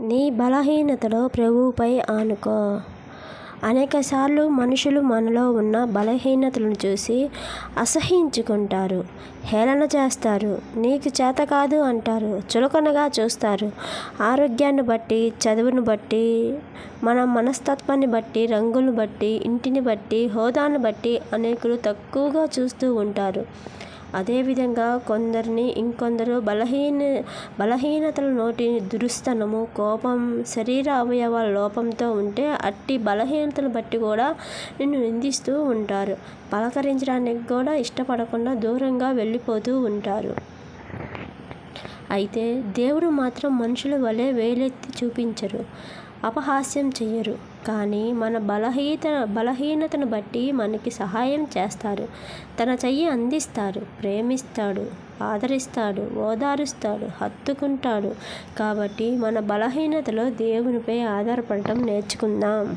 నీ బలహీనతలో ప్రభువుపై ఆనుకో. అనేకసార్లు మనుషులు మనలో ఉన్న బలహీనతలను చూసి అసహించుకుంటారు హేళన చేస్తారు. నీకు చేత కాదు అంటారు. చులకనగా చూస్తారు. ఆరోగ్యాన్ని బట్టి చదువును బట్టి మన మనస్తత్వాన్ని బట్టి రంగును బట్టి ఇంటిని బట్టి హోదాను బట్టి అనేకులు తక్కువగా చూస్తూ ఉంటారు. అదేవిధంగా కొందరిని ఇంకొందరు బలహీన బలహీనతల నోటి దురుస్తనము కోపం శరీర అవయవాల లోపంతో ఉంటే అట్టి బలహీనతను బట్టి కూడా నిన్ను నిందిస్తూ ఉంటారు. పలకరించడానికి కూడా ఇష్టపడకుండా దూరంగా వెళ్ళిపోతూ ఉంటారు. అయితే దేవుడు మాత్రం మనుషుల వలె వేలెత్తి చూపించరు. అపహాస్యం చెయ్యరు. కానీ మన బలహీత బలహీనతను బట్టి మనకి సహాయం చేస్తారు. తన చెయ్యి అందిస్తారు ప్రేమిస్తాడు ఆదరిస్తాడు ఓదారుస్తాడు హత్తుకుంటాడు. కాబట్టి మన బలహీనతలో దేవునిపై ఆధారపడటం నేర్చుకుందాం.